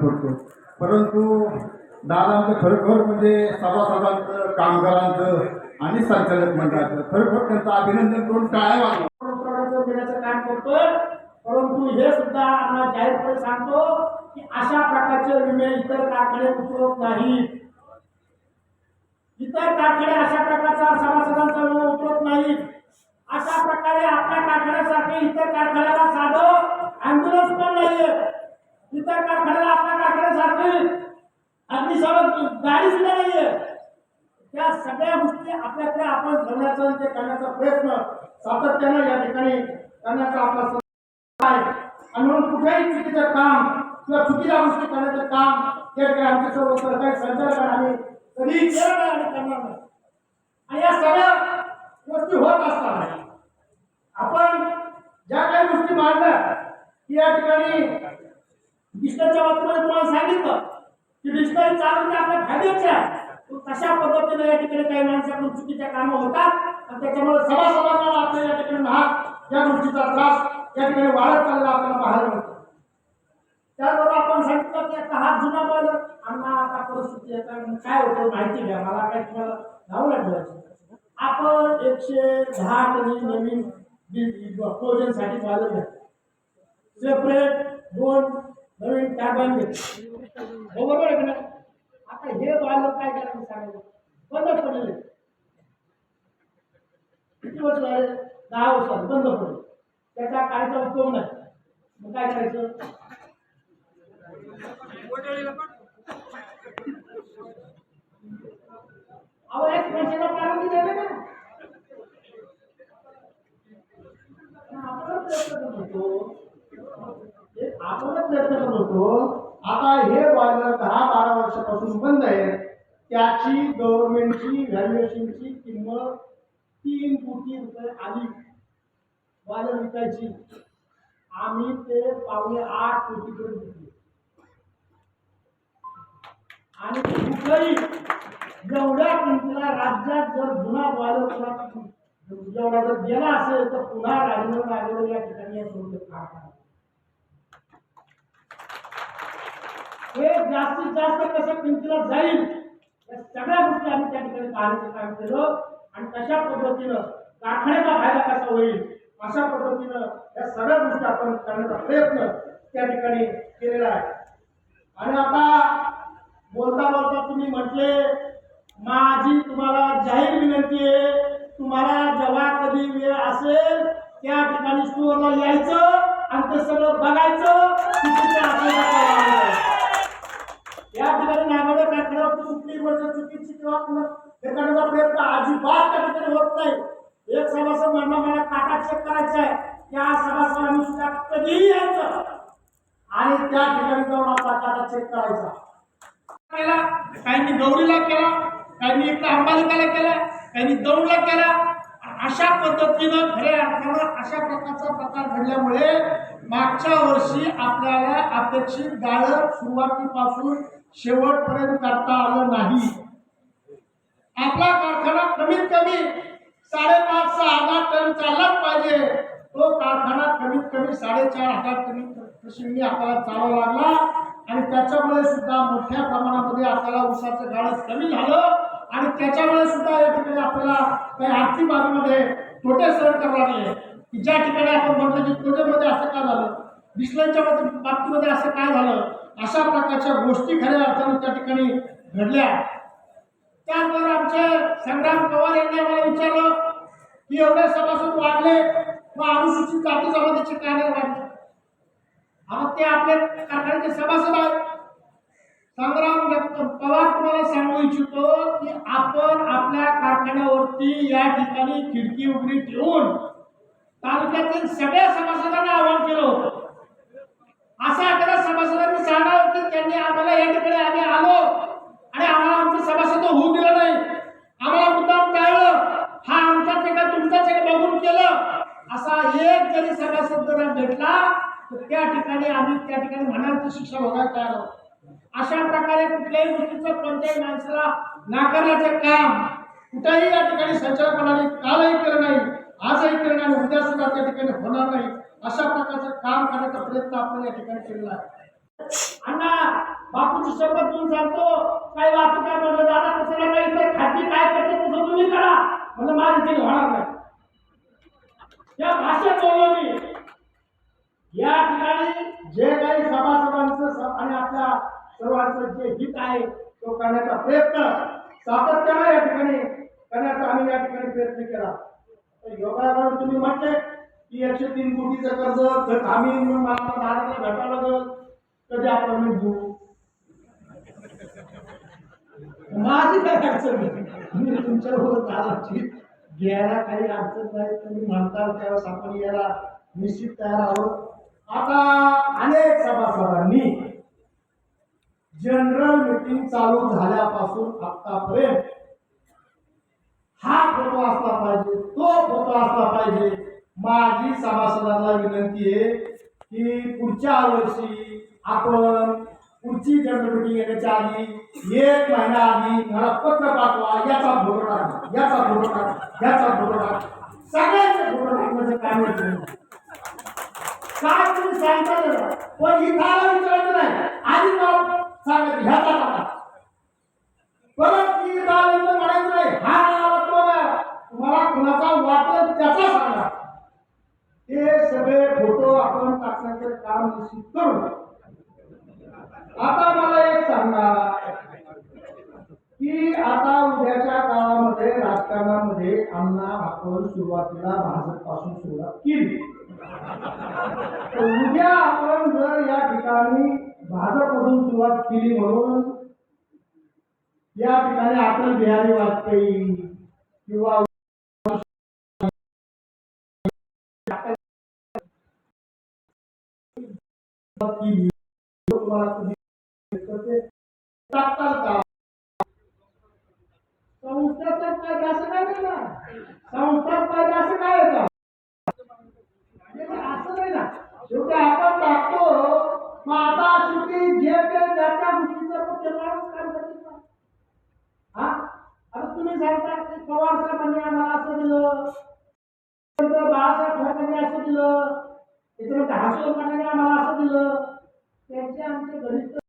करतो. परंतु दादांचं खरोखर म्हणजे सभासदांचं कामगारांचं आणि संचालक मंडळाचं खरोखर त्यांचं अभिनंदन करून टाळ्या वाजवा. देण्याचं काम करतोय परंतु हे सुद्धा आम्हाला जाहीरपणे सांगतो की अशा प्रकारचे विमे इतर कारखाने उपलब्ध नाही इतर कारखाने अशा प्रकारचा सभासदांचा विमा उपलब्ध नाही अशा प्रकारे आपल्या कारखान्यासाठी इतर कारखान्याला साधं अँब्युलन्स पण नाहीये इतर कारखान्याला आपल्या कारखान्यासारखी अग्निशामक गाडी सुद्धा नाहीये. त्या सगळ्या गोष्टी आपल्याकडे आपण ठेवण्याचा आणि ते करण्याचा प्रयत्न सातत्यानं या ठिकाणी करण्याचा आपला आहे. आणि म्हणून कुठेही चुकीचं काम किंवा चुकीच्या गोष्टी करण्याचं काम त्या ठिकाणी आमचे सर्व सरकारी संचालक आम्ही कधी केलं नाही आणि करणार नाही. आणि या सगळ्या गोष्टी होत असतात आपण ज्या काही गोष्टी मांडल्या की या ठिकाणी डिस्टलच्या बाबतीमध्ये तुम्हाला सांगितलं की डिस्टल चालून ते आपल्या फायद्याचे आहे कशा तशा पद्धतीने या ठिकाणी काही माणसाकडून चुकीच्या कामं होतात आणि त्याच्यामुळे सभासदांना आपल्या या ठिकाणी महाग या गोष्टीचा त्रास या ठिकाणी वाढत चालला आपल्याला पाहायला मिळतो त्याचबरोबर आपण सांगितलं की आता हा जुना बल अण्णा आता परिस्थिती आहे काय होतं माहिती घ्या मला काय तुम्हाला नाव ठेवायचं आपण एकशे दहा टनी नवीन साठी बालक घ्या सेपरेट दोन नवीन टॅबन घेतले हो, बरोबर आहे ना आता हे बालक काय करायचं सांगायचं? बंद पडलेले किती वर्ष झाले? दहा वर्ष बंद पडले. त्याचा कायचा उपयोग नाही. मग काय करायचं? अहो एक वर्षाला प्रारंभी द्यावे ना. आपण प्रयत्न करतो. प्रयत्न करत होतो आता हे बॉयलर दहा बारा वर्षापासून बंद आहे. त्याची गव्हर्नमेंटची व्हॅल्युएशनची किंमत तीन कोटी रुपये आली. बॉयलर विकायची. आम्ही ते पावणे आठ कोटीकडे घेतले आणि कुठेही एवढ्या किमतीला राज्यात जर जुना बॉयलर बाजार एवढा जर गेला असेल तर पुन्हा राजेंद्र नागोडे या ठिकाणी या सोडलं कारखाना हे जास्तीत जास्त कसं किमतीला जाईल या सगळ्या गोष्टी आम्ही त्या ठिकाणी पाहण्याचं काम केलं. आणि तशा पद्धतीनं कारखान्याचा फायदा कसा होईल अशा पद्धतीनं या सगळ्या गोष्टी आपण करण्याचा प्रयत्न त्या ठिकाणी केलेला आहे. आणि आता बोलता बोलता तुम्ही म्हटले माझी तुम्हाला जाहीर विनंती आहे तुम्हाला जेव्हा कधी वेळ असेल त्या ठिकाणी स्टोअरला यायचं आणि ते सगळं बघायचं चुकीचं आपल्याला करावं. या ठिकाणी नागोडे चुकली गोष्ट चुकीची किंवा एखाद्याचा हे करण्याचा प्रयत्न अजिबात त्या ठिकाणी होत नाही. एक सभासद म्हणला मला काटा चेक करायचा आहे. त्या सभासदांनी सुद्धा कधीही यायचं. आणि त्या ठिकाणी जाऊन आपला काटा चेक करायचा. केला काहींनी गौरीला केला काहींनी इकडे अंबालिकाला केला काहींनी दौडला केला. अशा पद्धतीनं खऱ्या अर्थानं अशा प्रकारचा प्रकार घडल्यामुळे मागच्या वर्षी आपल्याला अपेक्षित गाळप सुरुवातीपासून शेवटपर्यंत करता आलं नाही. आपला कारखाना कमीत कमी साडेपाच सहा हजार टन चाललाच पाहिजे. तो कारखाना कमीत कमी साडेचार हजार टन कृषींनी आपल्याला चालावा लागला आणि त्याच्यामुळे सुद्धा मोठ्या प्रमाणामध्ये आपल्याला ऊसाचं गाळप कमी झालं आणि त्याच्यामुळे सुद्धा या ठिकाणी आपल्याला काही आर्थिक बाबीमध्ये तोटे सहन करावे लागले. की ज्या ठिकाणी आपण म्हटलं की तोटेमध्ये असं का झालं? बिस्लांच्या बाबतीमध्ये असं काय झालं? अशा प्रकारच्या गोष्टी खऱ्या अर्थानं त्या ठिकाणी घडल्या. त्याचबरोबर आमचे संग्राम पवार यांनी आम्हाला विचारलं की एवढे सभासद वाढले व अनुसूचित जाती जमातीचे काय नाही वाढले? आता ते आपल्या कारखान्याचे सभासद आहेत. संग्राम पवार तुम्हाला सांगू इच्छितो की आपण आपल्या कारखान्यावरती या ठिकाणी खिडकी उघडी ठेवून तालुक्यातील सगळ्या सभासदांना आवाहन केलं होतं. असं एखाद्या सभासदांनी सांगावं की त्यांनी आम्हाला या ठिकाणी आम्ही आलो आणि आम्हाला आमचं सभासद होऊ दिलं नाही. आम्हाला मुद्दाम टाळलं हा आमचाच एका तुमचा तुमचाच बघून केलं. असा एक जरी सभासद जर भेटला तर त्या ठिकाणी आम्ही त्या ठिकाणी म्हणाल शिक्षा भोगायला तयार आहोत अशा प्रकारे कुठल्याही गोष्टीचं कोणत्याही माणसाला नाकारण्याचं काम कुठेही या ठिकाणी संचालकांनी कालही केलं नाही. आज एक नाही आणि उद्या सुद्धा त्या ठिकाणी होणार नाही. अशा प्रकारचं काम करण्याचा प्रयत्न आपण या ठिकाणी केलेला आहे. अण्णा बापूची शपथ घेऊन सांगतो. काही बापू काय म्हणलं दादा तसं नाही इतर खाजगी काय करते तसं तुम्ही करा. म्हणलं माझी ते होणार नाही. या भाषेत बोललो मी. या ठिकाणी जे काही सभासदांचं आणि आपल्या सर्वांचं जे हित आहे तो करण्याचा प्रयत्न सातत्यानं या ठिकाणी करण्याचा आम्ही या ठिकाणी प्रयत्न केला. तर तुम्ही म्हटले की एकशे तीन कोटीचं कर्ज तर आम्ही मला भेटावं लागल. कधी आपण मी घेऊ माझी काय अडचण नाही. मी तुमच्याबरोबर दादाची घ्यायला काही अडचण नाही. तुम्ही म्हणताल त्यावेळेस आपण याला निश्चित तयार आहोत. आता अनेक सभासदांनी जनरल मीटिंग चालू झाल्यापासून आतापर्यंत हा फोटो असला पाहिजे तो फोटो असला पाहिजे. माझी सभासदांना विनंती आहे की पुढच्या वर्षी आपण पुढची जनरल मिटिंग येण्याच्या आधी एक महिना आधी मला पत्र पाठवा याचा फोटो टाका याचा फोटो टाका याचा फोटो टाका. सगळ्यांचे फोटो टाकण्याचं काम आहे काय तुम्ही सांगता पण ही आला विचारायचं नाही. आधी मला सांगायचं ह्याचा टाका. परत ती आल्यानंतर म्हणायचं नाही. हा तुम्हाला कुणाचा वापर त्याचा सांगा. हे सगळे फोटो आपण टाकण्याचे काम निश्चित करू. आता मला एक सांगा. की आता उद्याच्या काळामध्ये राजकारणामध्ये अण्णा आपण सुरुवातीला भाजपपासून सुरुवात केली. उद्या आपण जर या ठिकाणी भाजपमधून सुरुवात केली म्हणून या ठिकाणी अटल बिहारी वाजपेयी किंवा केली. तुम्हाला तुम्ही ते टाकताल का संस्थात्मक त्याच्यानंतर म्हणाले आम्हाला असं दिलं. त्यांचे आमचे घनिष्ठ